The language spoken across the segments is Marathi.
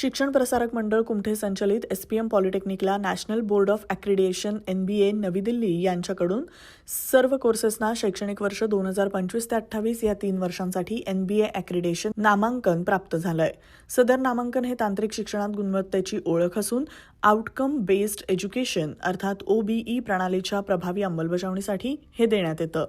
शिक्षण प्रसारक मंडळ कुमठे संचलित S P M पॉलिटेक्निकला national board of accreditation N B A Navi Delhi यांच्याकडून सर्व कोर्सेसना शैक्षणिक वर्ष दोन हजार पंचवीस ते अठ्ठावीस या तीन वर्षांसाठी एन बी ए ॲक्रिडिएशन नामांकन प्राप्त झालं आहे सदर नामांकन हे तांत्रिक शिक्षणात गुणवत्तेची ओळख असून आउटकम बेस्ड एज्युकेशन अर्थात ओबीई प्रणालीच्या प्रभावी अंमलबजावणीसाठी हे देण्यात येतं.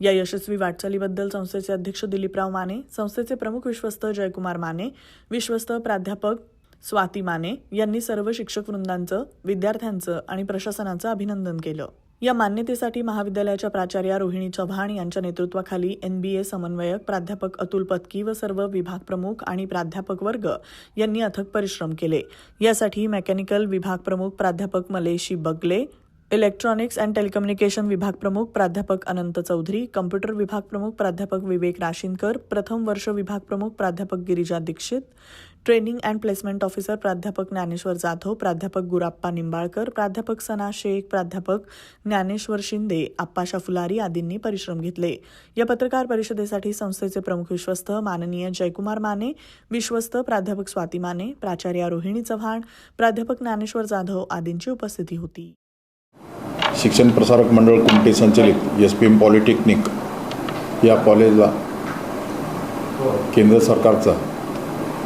या यशस्वी वाटचालीबद्दल संस्थेचे अध्यक्ष दिलीपराव माने संस्थेचे प्रमुख विश्वस्त जयकुमार माने विश्वस्त प्राध्यापक स्वाती माने यांनी सर्व शिक्षक वृंदांचं विद्यार्थ्यांचं आणि प्रशासनाचं अभिनंदन केलं. या मान्यतेसाठी महाविद्यालयाच्या प्राचार्या रोहिणी चव्हाण यांच्या नेतृत्वाखाली एनबीए समन्वयक प्राध्यापक अतुल पत्की व सर्व विभाग प्रमुख आणि प्राध्यापक वर्ग यांनी अथक परिश्रम केले. यासाठी मेकॅनिकल विभाग प्रमुख प्राध्यापक मलेशी बगले इलेक्ट्रॉनिक्स अँड टेलिकम्युनिकेशन विभाग प्रमुख प्राध्यापक अनंत चौधरी कम्प्युटर विभाग प्रमुख प्राध्यापक विवेक राशिनकर प्रथम वर्ष विभाग प्रमुख प्राध्यापक Girija Dixit training and placement officer प्राध्यापक ज्ञानेश्वर जाधव प्राध्यापक गुराप्पा निंबाळकर प्राध्यापक सना शेख प्राध्यापक ज्ञानेश्वर शिंदे आप्पाशा फुलारी आदींनी परिश्रम घेतले. या पत्रकार परिषदेसाठी संस्थेचे प्रमुख विश्वस्त माननीय जयकुमार माने विश्वस्त प्राध्यापक स्वाती माने प्राचार्या रोहिणी चव्हाण प्राध्यापक ज्ञानेश्वर जाधव आदींची उपस्थिती होती. शिक्षण प्रसारक मंडळ कुमटे संचलित एस पी एम पॉलिटेक्निक या कॉलेजला केंद्र सरकारचा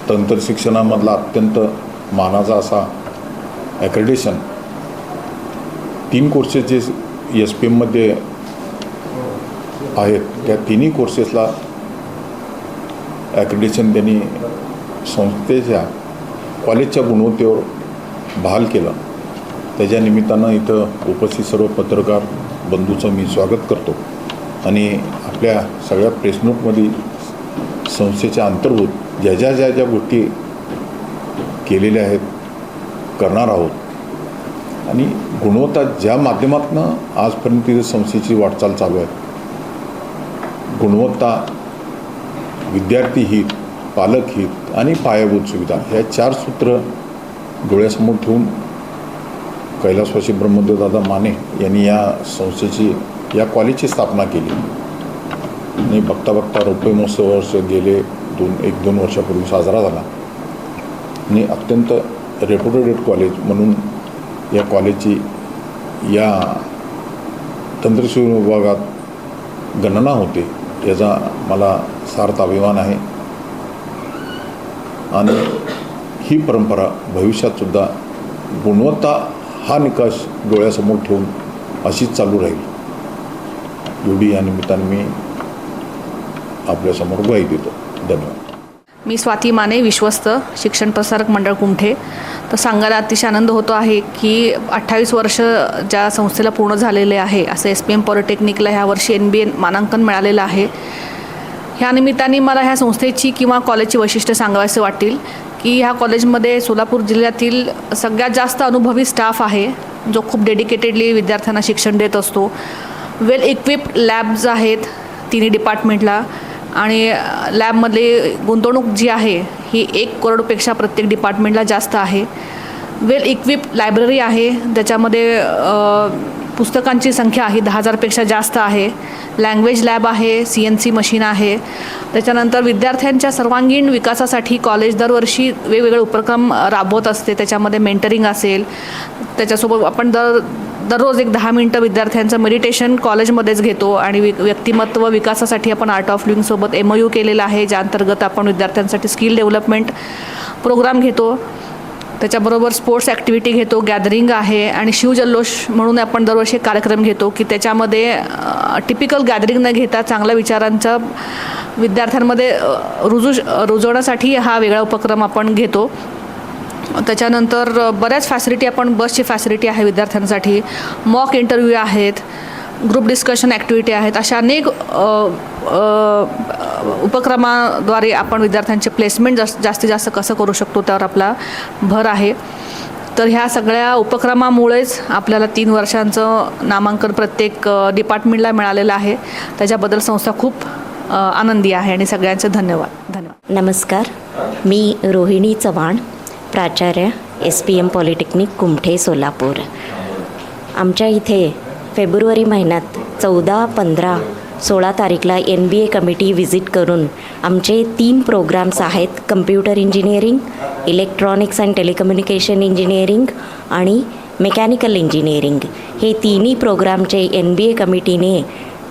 तंत्र शिक्षणामधला अत्यंत मानाचा असा ॲक्रेडिशन तीन कोर्सेस जे एस पी एममध्ये आहेत त्या तिन्ही कोर्सेसला ॲक्रेडिशन त्यांनी संस्थेच्या कॉलेजच्या गुणवत्तेवर बहाल केलं. त्याच्या निमित्तानं इथं उपस्थित सर्व पत्रकार बंधूचं मी स्वागत करतो. आणि आपल्या सगळ्या प्रेसनोटमध्ये संस्थेच्या अंतर्भूत ज्या ज्या ज्या ज्या गोष्टी केलेल्या आहेत करणार आहोत. आणि गुणवत्ता ज्या माध्यमातून आजपर्यंत तिथे संस्थेची वाटचाल चालू आहे गुणवत्ता विद्यार्थी हित पालक हित आणि पायाभूत सुविधा ह्या चार सूत्र डोळ्यासमोर ठेवून कैलासवासी ब्रह्मदेवदादा माने यांनी या संस्थेची या कॉलेजची स्थापना केली. आणि बघता बघता रौप्य महोत्सव वर्ष गेले दोन एक दोन वर्षापूर्वी साजरा झाला. आणि अत्यंत रेप्युटेड कॉलेज म्हणून या कॉलेजची या तंत्रशिक्षण विभागात गणना होते याचा मला सार्थ अभिमान आहे. आणि ही परंपरा भविष्यातसुद्धा गुणवत्ता हा निकष डोळ्यासमोर ठेवून अशीच चालू राहील. एवढी या निमित्ताने मी आपल्यासमोर ग्वाही देतो. धन्यवाद. मी स्वाती माने विश्वस्त शिक्षण प्रसारक मंडळ कुमठे तर सांगायला अतिशय आनंद होतो आहे की अठ्ठावीस वर्ष ज्या संस्थेला पूर्ण झालेले आहे असं एस पी एम पॉलिटेक्निकला ह्या वर्षी एन बी एन मानांकन मिळालेलं आहे. ह्या निमित्ताने मला ह्या संस्थेची किंवा कॉलेजची वैशिष्ट्य सांगायचे वाटतील की ह्या कॉलेजमध्ये सोलापूर जिल्ह्यातील सगळ्यात जास्त अनुभवी स्टाफ आहे जो खूप डेडिकेटेडली विद्यार्थ्यांना शिक्षण देत असतो. वेल इक्विप्ड लॅब्स आहेत तिन्ही डिपार्टमेंटला. आणि लॅबमधली गुंतवणूक जी आहे ही एक करोडपेक्षा प्रत्येक डिपार्टमेंटला जास्त आहे. वेल इक्विप लायब्ररी आहे त्याच्यामध्ये पुस्तकांची संख्या ही दहा हजारपेक्षा जास्त आहे. लँग्वेज लॅब आहे सी एन सी मशीन आहे. त्याच्यानंतर विद्यार्थ्यांच्या सर्वांगीण विकासासाठी कॉलेज दरवर्षी वेगवेगळे उपक्रम राबवत असते. त्याच्यामध्ये मेंटरिंग असेल त्याच्यासोबत आपण दर दररोज एक दहा मिनटं विद्यार्थ्यांचं मेडिटेशन कॉलेजमध्येच घेतो आणि वि व्यक्तिमत्व विकासासाठी आपण आर्ट ऑफ लिव्हिंगसोबत एम ओ यू केलेला आहे ज्या अंतर्गत आपण विद्यार्थ्यांसाठी स्किल डेव्हलपमेंट प्रोग्राम घेतो. त्याच्याबरोबर स्पोर्ट्स ॲक्टिव्हिटी घेतो गॅदरिंग आहे आणि शिवजल्लोष म्हणून आपण दरवर्षी कार्यक्रम घेतो की त्याच्यामध्ये टिपिकल गॅदरिंग न घेता चांगल्या विचारांचा विद्यार्थ्यांमध्ये रुजू रुजवण्यासाठी हा वेगळा उपक्रम आपण घेतो. त्याच्यानंतर बऱ्याच फॅसिलिटी आपण बसची फॅसिलिटी आहे विद्यार्थ्यांसाठी. मॉक इंटरव्ह्यू आहेत ग्रुप डिस्कशन ॲक्टिव्हिटी आहेत अशा अनेक उपक्रमाद्वारे आपण विद्यार्थ्यांचे प्लेसमेंट जास्त जास्तीत जास्त कसं करू शकतो त्यावर आपला भर आहे. तर ह्या सगळ्या उपक्रमामुळेच आपल्याला तीन वर्षांचं नामांकन प्रत्येक डिपार्टमेंटला मिळालेलं आहे. त्याच्याबद्दल संस्था खूप आनंदी आहे आणि सगळ्यांचे धन्यवाद. धन्यवाद. नमस्कार. मी रोहिणी चव्हाण. प्राचार्य S P M polytechnic Kumthe Solapur. आमच्या इथे फेब्रुवारी महिन्यात चौदा पंधरा सोळा तारीखला N B A committee visit करून आमचे तीन प्रोग्राम्स आहेत computer engineering electronics and telecommunication engineering आणि मेकॅनिकल इंजिनिअरिंग. हे तिन्ही प्रोग्रामचे एन बी ए कमिटीने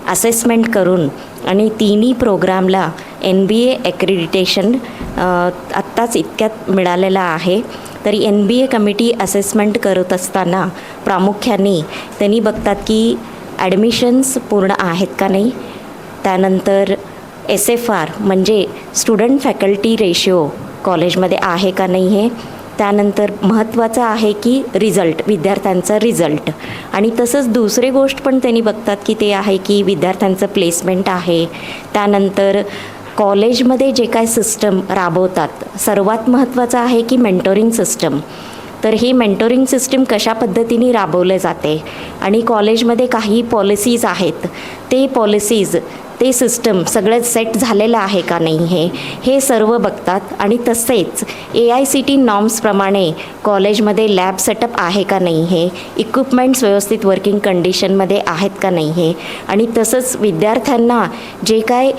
असेसमेंट करून आणि तिन्ही प्रोग्रामला एन बी ए ॲक्रिडिटेशन आत्ताच इतक्यात मिळालेलं आहे. तरी N B A committee assessment करत असताना प्रामुख्याने त्यांनी बघतात की ॲडमिशन्स पूर्ण आहेत का नाही? त्यानंतर एस एफ आर म्हणजे स्टुडंट फॅकल्टी रेशिओ कॉलेजमध्ये आहे का नाही हे? त्यानंतर महत्त्वाचं आहे की रिझल्ट विद्यार्थ्यांचा रिझल्ट. आणि तसंच दुसरी गोष्ट पण त्यांनी बघतात की ते आहे की विद्यार्थ्यांचं प्लेसमेंट आहे. त्यानंतर कॉलेजमध्ये जे काय सिस्टम राबवतात सर्वात महत्त्वाचं आहे की मेंटोरिंग सिस्टम तर ही मेंटोरिंग सिस्टीम कशा पद्धतीने राबवले जाते? आणि कॉलेजमध्ये काही पॉलिसीज आहेत. ते पॉलिसीज ते सिस्टम सगळं सेट झालेलं आहे का नाही हे? हे सर्व बघतात आणि तसेच ए आय सी टी नॉर्म्सप्रमाणे कॉलेजमध्ये लॅब सेटअप आहे का नाही हे? इक्विपमेंट्स व्यवस्थित वर्किंग कंडिशनमध्ये आहेत का नाही हे? आणि तसंच विद्यार्थ्यांना जे काय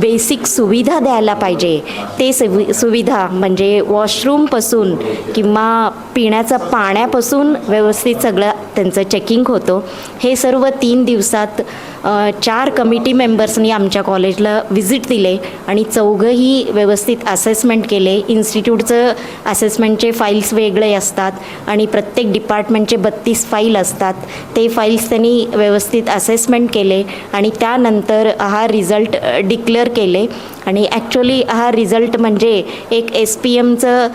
बेसिक सुविधा द्यायला पाहिजे ते सुवि सुविधा म्हणजे वॉशरूमपासून किंवा पिण्याचं पाण्यापासून व्यवस्थित सगळं त्यांचं चेकिंग होतं. हे सर्व तीन दिवसात चार कमिटी मेंबर्सनी आमच्या कॉलेजला व्हिजिट दिले आणि चौघंही व्यवस्थित असेसमेंट केले. इन्स्टिट्यूटचं असेसमेंटचे फाईल्स वेगळे असतात आणि प्रत्येक डिपार्टमेंटचे बत्तीस फाईल असतात. ते फाईल्स त्यांनी व्यवस्थित असेसमेंट केले आणि त्यानंतर हा रिझल्ट डिक्लेअर केले. आणि ॲक्च्युली हा रिझल्ट म्हणजे एक एस पी एमचं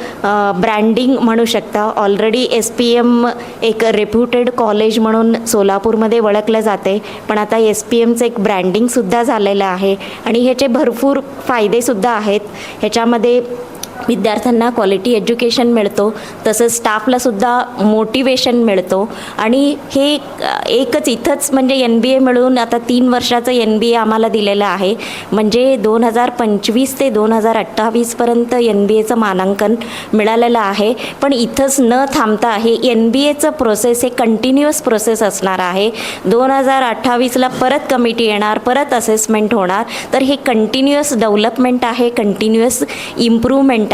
ब्रँडिंग म्हणू शकता. ऑलरेडी एस पी एम एक रेप्युटेड कॉलेज म्हणून सोलापूरमध्ये ओळखलं जाते. पण आता एस पी एमचं एक ब्रँडिंगसुद्धा झालेलं आहे. आणि ह्याचे भरपूर फायदेसुद्धा आहेत. ह्याच्यामध्ये विद्यार्थ्यांना क्वालिटी एज्युकेशन मिळतो तसंच स्टाफलासुद्धा मोटिवेशन मिळतो. आणि हे एकच इथंच म्हणजे एन बी ए मिळून आता तीन वर्षाचं एन बी ए आम्हाला दिलेलं आहे. म्हणजे दोन हजार पंचवीस ते दोन हजार अठ्ठावीसपर्यंत एन बी एचं मानांकन मिळालेलं आहे. पण इथंच न थांबता हे एन बी एचं प्रोसेस हे कंटिन्युअस प्रोसेस असणार आहे. दोन हजार अठ्ठावीसला परत कमिटी येणार परत असेसमेंट होणार. तर हे कंटिन्युअस डेव्हलपमेंट आहे कंटिन्युअस इम्प्रूव्हमेंट